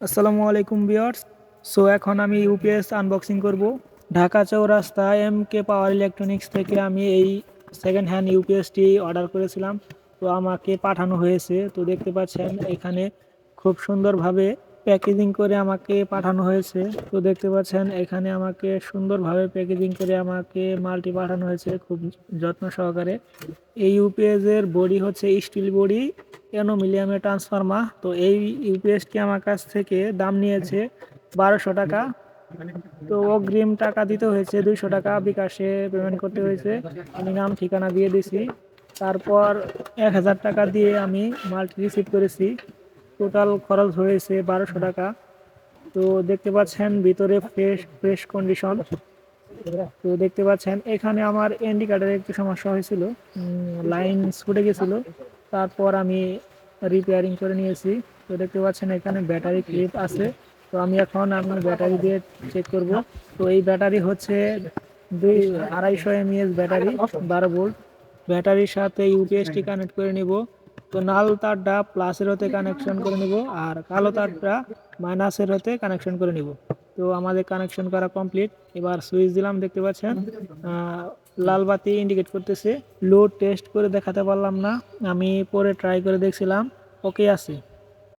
আসসালামু আলাইকুম বিয়ার্স সো এখন আমি ইউপিএস আনবক্সিং করব। Dhaka Chowrasta M K power electronics থেকে আমি এই সেকেন্ড হ্যান্ড ইউপিএসটি অর্ডার করেছিলাম। তো আমাকে পাঠানো হয়েছে। তো দেখতে পাচ্ছেন, এখানে খুব সুন্দরভাবে প্যাকেজিং করে আমাকে পাঠানো হয়েছে। তো দেখতে পাচ্ছেন, এখানে আমাকে সুন্দরভাবে প্যাকেজিং করে আমাকে মালটি পাঠানো হয়েছে খুব যত্ন সহকারে। এই ইউপিএস এর বডি হচ্ছে স্টিল বডি মিলিয়ামের ট্রান্সফার্মা তো এই ইউপিএসটি আমার কাছ থেকে দাম নিয়েছে বারোশো টাকা। তো অগ্রিম টাকা দিতে হয়েছে দুইশো টাকা। বিকাশে পেমেন্ট করতে হয়েছে। আমি নাম, ঠিকানা দিয়ে দিছি। তারপর এক হাজার টাকা দিয়ে আমি মালটি রিসিভ করেছি। টোটাল খরচ হয়েছে বারোশো টাকা। তো দেখতে পাচ্ছেন ভিতরে ফ্রেশ ফ্রেশ কন্ডিশন তো দেখতে পাচ্ছেন এখানে আমার এনডি একটু সমস্যা হয়েছিল। লাইন ছুটে গেছিল। তারপর আমি রিপেয়ারিং করে নিয়েছি। তো দেখতে পাচ্ছেন এখানে ব্যাটারি ক্লিপ আছে। তো আমি এখন আপনার ব্যাটারি দিয়ে চেক করব। তো এই ব্যাটারি হচ্ছে দুই আড়াইশো এমএএস ব্যাটারি, বারো ভোল্ট। ব্যাটারির সাথে ইউপিএসটি কানেক্ট করে নিব। তো নাল তারটা প্লাসের হতে কানেকশন করে নিব। আর কালো তারটা মাইনাসের হতে কানেকশন করে নিব। তো আমাদের কানেকশন করা কমপ্লিট এবার সুইচ দিলাম, দেখতে পাচ্ছেন? লাল বাতি ইন্ডিকেট করতেছে। লোড টেস্ট করে দেখাতে পারলাম না। আমি পরে ট্রাই করে দেখছিলাম। ওকে আছে।